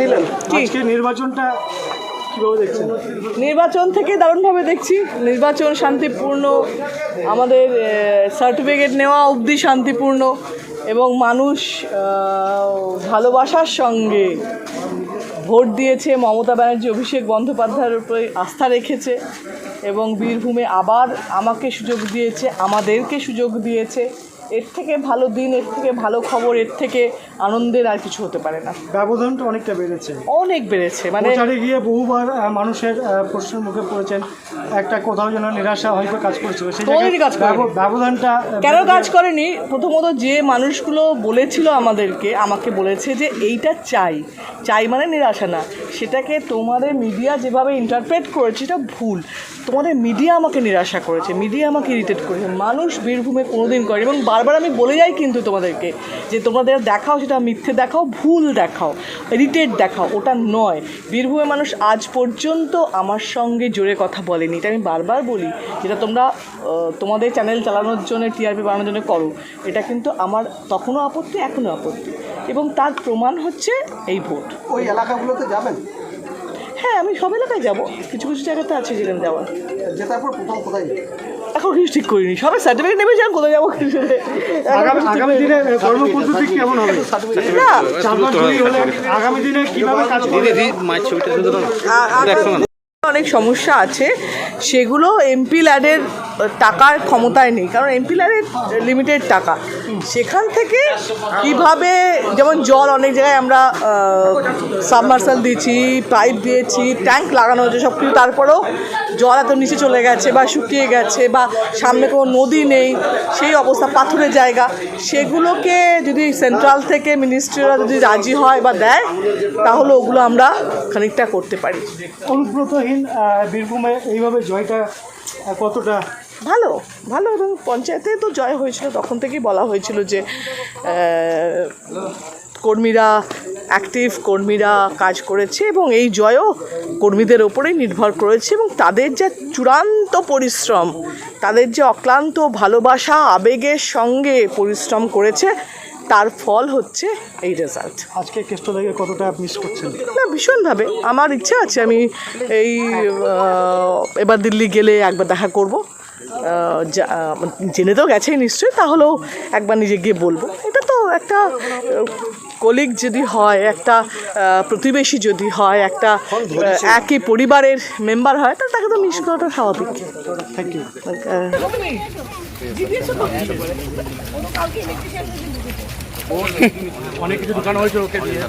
নিলেন। আজকে নির্বাচনটা নির্বাচন থেকে দারুণভাবে দেখছি। নির্বাচন শান্তিপূর্ণ আমাদের সার্টিফিকেট নেওয়া অবধি শান্তিপূর্ণ এবং মানুষ ভালোবাসার সঙ্গে ভোট দিয়েছে। মমতা ব্যানার্জি অভিষেক বন্দ্যোপাধ্যায়ের উপরে আস্থা রেখেছে এবং বীরভূমে আবার আমাকে সুযোগ দিয়েছে আমাদেরকে সুযোগ দিয়েছে। এর থেকে ভালো দিন এর থেকে ভালো খবর এর থেকে আনন্দের আর কিছু হতে পারে না। ব্যবধানটা অনেকটা বেড়েছে। অনেক বেড়েছে মানে প্রচারে গিয়ে বহুবার মানুষের প্রশ্নের মুখে পড়েছেন একটা কোথাও যেন নিরাশা হয়তো কাজ করছিল সেই কাজ ব্যবধানটা কেন কাজ করেনি? প্রথমত যে মানুষগুলো বলেছিল আমাদেরকে আমাকে বলেছে যে এইটা চাই। চাই মানে নিরাশা না। সেটাকে তোমাদের মিডিয়া যেভাবে ইন্টারপ্রেট করেছে এটা ভুল। তোমাদের মিডিয়া আমাকে নিরাশা করেছে মিডিয়া আমাকে ইরিটেট করেছে। মানুষ বীরভূমে কোনোদিন করে এবং বারবার আমি বলে যাই কিন্তু তোমাদেরকে যে তোমাদের দেখাও সেটা মিথ্যে দেখাও, ভুল দেখাও ইরিটেট দেখাও, ওটা নয়। বীরভূমে মানুষ আজ পর্যন্ত আমার সঙ্গে জোরে কথা বলেনি। এটা আমি বারবার বলি, যেটা তোমরা তোমাদের চ্যানেল চালানোর জন্য টিআরপি বানানোর জন্য করো। এটা কিন্তু আমার তখনও আপত্তি, এখনও আপত্তি। এবং তার প্রমাণ হচ্ছে এই ভোট। ওই এলাকাগুলোতে যাবেন? হ্যাঁ আমি সব এলাকায় যাব। কিছু কিছু জায়গাতে আছে যেখানে যাওয়ার। জেতার পর প্রথম কোথায়? এখন কিছু ঠিক করিনি। সবাই সার্টিফিকেট নেবে যান কোথায় যাব। কিছু আগামী আগামী দিনে কর্মপদ্ধতি কেমন হবে? না। আগামী দিনে কীভাবে কাজ করবে? অনেক সমস্যা আছে, সেগুলো এমপি ল্যাডের টাকার ক্ষমতায় নেই। কারণ এমপি ল্যাডের লিমিটেড টাকা। সেখান থেকে কীভাবে, যেমন জল অনেক জায়গায় আমরা সাবমার্সাল দিয়েছি পাইপ দিয়েছি ট্যাঙ্ক লাগানো হয়েছে সব কিছু, তারপরেও জল এত নিচে চলে গেছে বা শুকিয়ে গেছে বা সামনে কোনো নদী নেই, সেই অবস্থা, পাথরের জায়গা, সেগুলোকে যদি সেন্ট্রাল থেকে মিনিস্ট্রিরা যদি রাজি হয় বা দেয়, তাহলে ওগুলো আমরা খানিকটা করতে পারি। অনুব্রতহীন বীরভূমে এইভাবে জয়টা কতটা? ভালো ভালো এবং পঞ্চায়েতে তো জয় হয়েছিল, তখন থেকেই বলা হয়েছিল যে কর্মীরা অ্যাক্টিভ কর্মীরা কাজ করেছে এবং এই জয়ও কর্মীদের ওপরেই নির্ভর করেছে এবং তাদের যে চূড়ান্ত পরিশ্রম, তাদের যে অক্লান্ত ভালোবাসা, আবেগের সঙ্গে পরিশ্রম করেছে তার ফল হচ্ছে এই রেজাল্ট আজকে কেষ্টদাকে কতটা মিস করছেন? না ভীষণভাবে। আমার ইচ্ছা আছে আমি এই এবার দিল্লি গেলে একবার দেখা করব। যা- জেনে তো গেছেই নিশ্চয়ই তাহলেও একবার নিজে গিয়ে বলব। এটা তো একটা কলিগ যদি হয় একটা প্রতিবেশী যদি হয় একটা একই পরিবারের মেম্বার হয় তাহলে তাকে তো মিস করাটা স্বাভাবিক। থ্যাংক ইউ অনেক কিছু দোকান হয়েছে ওকে দিয়ে